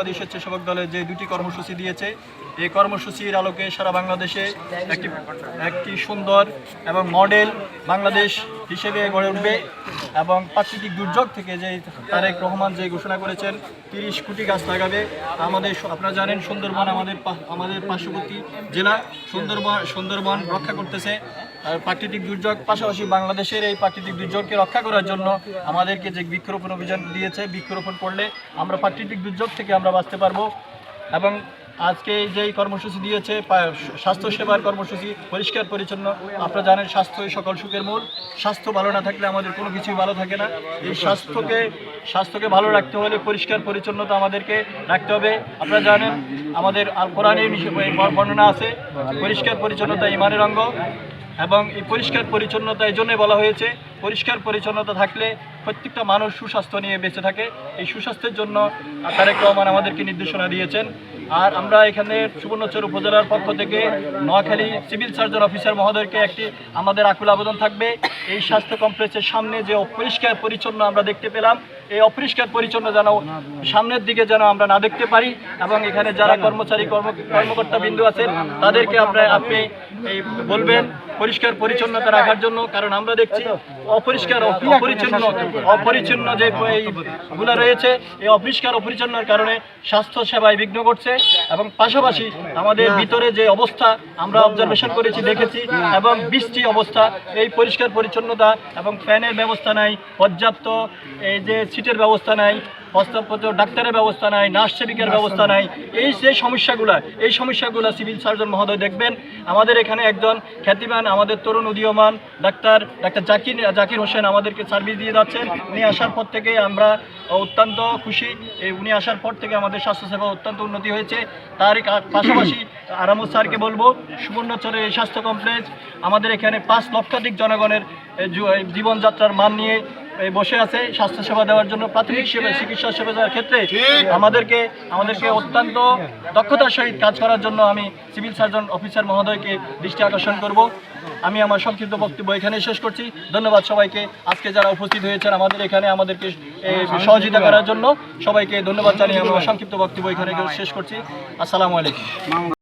বাংলাদেশ স্বেচ্ছাসেবক দলের যে দুটি কর্মসূচি দিয়েছে, এই কর্মসূচির আলোকে সারা বাংলাদেশে একটি একটি সুন্দর এবং মডেল বাংলাদেশ হিসেবে গড়ে উঠবে এবং প্রাকৃতিক দুর্যোগ থেকে যে তারেক রহমান যে ঘোষণা করেছেন, তিরিশ কোটি গাছ লাগাবে। আমাদের আপনারা জানেন সুন্দরবন আমাদের আমাদের পার্শ্ববর্তী জেলা। সুন্দরবন সুন্দরবন রক্ষা করতেছে। আর প্রাকৃতিক দুর্যোগ, পাশাপাশি বাংলাদেশের এই প্রাকৃতিক দুর্যোগকে রক্ষা করার জন্য আমাদেরকে যে বৃক্ষরোপণ অভিযান দিয়েছে, বৃক্ষরোপণ করলে আমরা প্রাকৃতিক দুর্যোগ থেকে আমরা বাঁচতে পারব। এবং আজকে যেই কর্মসূচি দিয়েছে স্বাস্থ্যসেবার কর্মসূচি পরিষ্কার, পরিচ্ছন্ন। আপনারা জানেন, স্বাস্থ্যই সকল সুখের মূল। স্বাস্থ্য ভালো না থাকলে আমাদের কোনো কিছুই ভালো থাকে না। এই স্বাস্থ্যকে স্বাস্থ্যকে ভালো রাখতে হলে পরিষ্কার, পরিচ্ছন্নতা আমাদেরকে রাখতে হবে। আপনারা জানেন, আমাদের কোরআনে বর্ণনা আছে। পরিষ্কার, পরিচ্ছন্নতা ইমানের অঙ্গ এবং এই পরিষ্কার, পরিচ্ছন্নতা এই জন্যই বলা হয়েছে পরিষ্কার পরিচ্ছন্নতা থাকলে প্রত্যেকটা মানুষ সুস্বাস্থ্য নিয়ে বেঁচে থাকে। এই সুস্বাস্থ্যের জন্য তারেক রহমান আমাদেরকে নির্দেশনা দিয়েছেন। আর আমরা এখানে সুবর্ণচর উপজেলার পক্ষ থেকে নোয়াখালী সিভিল সার্জন অফিসার মহোদয়কে একটি আমাদের আকুল আবেদন থাকবে। এই স্বাস্থ্য কমপ্লেক্সের সামনে যে অপরিষ্কার পরিচ্ছন্ন আমরা দেখতে পেলাম, এই অপরিষ্কার পরিচ্ছন্ন যেন সামনের দিকে যেন আমরা না দেখতে পারি এবং এখানে যারা কর্মচারী, কর্ম, কর্মকর্তা বিন্দু আছেন, তাদেরকে আমরা আপনি বলবেন পরিষ্কার পরিচ্ছন্নতা রাখার জন্য, কারণ আমরা দেখছি অপরিষ্কার অপরিচ্ছন্ন অপরিচ্ছন্ন যে গুলা রয়েছে এই অপরিষ্কার অপরিচ্ছন্নর কারণে স্বাস্থ্য সেবায় বিঘ্ন ঘটছে এবং পাশাপাশি আমাদের ভিতরে যে অবস্থা আমরা অবজারভেশন করেছি দেখেছি এবং বৃষ্টি অবস্থা এই পরিষ্কার পরিচ্ছন্নতা এবং ফ্যানের ব্যবস্থা নাই পর্যাপ্ত এই যে সিটের ব্যবস্থা নাই প্রস্তাবপত্র ডাক্তারের ব্যবস্থা নাই নার্স সেবিকার ব্যবস্থা নাই। এই যে সমস্যাগুলো এই সমস্যাগুলো সিভিল সার্জন মহোদয় দেখবেন। আমাদের এখানে একজন খ্যাতিমান আমাদের তরুণ উদীয়মান ডাক্তার ডাক্তার জাকির জাকির হোসেন আমাদেরকে সার্ভিস দিয়ে যাচ্ছেন। উনি আসার পর থেকে আমরা অত্যন্ত খুশি। এই উনি আসার পর থেকে আমাদের স্বাস্থ্যসেবা অত্যন্ত উন্নতি হয়েছে। তার পাশাপাশি আরামত স্যারকে বলব সুবর্ণচরের এই স্বাস্থ্য কমপ্লেক্স আমাদের এখানে পাঁচ লক্ষাধিক জনগণের জীবনযাত্রার মান নিয়ে বসে আছে স্বাস্থ্যসেবা দেওয়ার জন্য প্রাথমিক সেবা চিকিৎসা সেবা দেওয়ার ক্ষেত্রে আমাদেরকে আমাদেরকে অত্যন্ত দক্ষতার সহিত কাজ করার জন্য আমি সিভিল সার্জন অফিসার মহোদয়কে দৃষ্টি আকর্ষণ করব। আমি আমার সংক্ষিপ্ত বক্তব্য এখানে শেষ করছি। ধন্যবাদ সবাইকে। আজকে যারা উপস্থিত হয়েছেন আমাদের এখানে আমাদেরকে সহযোগিতা করার জন্য সবাইকে ধন্যবাদ জানিয়ে আমার সংক্ষিপ্ত বক্তব্য এখানে শেষ করছি। আসসালামু আলাইকুম।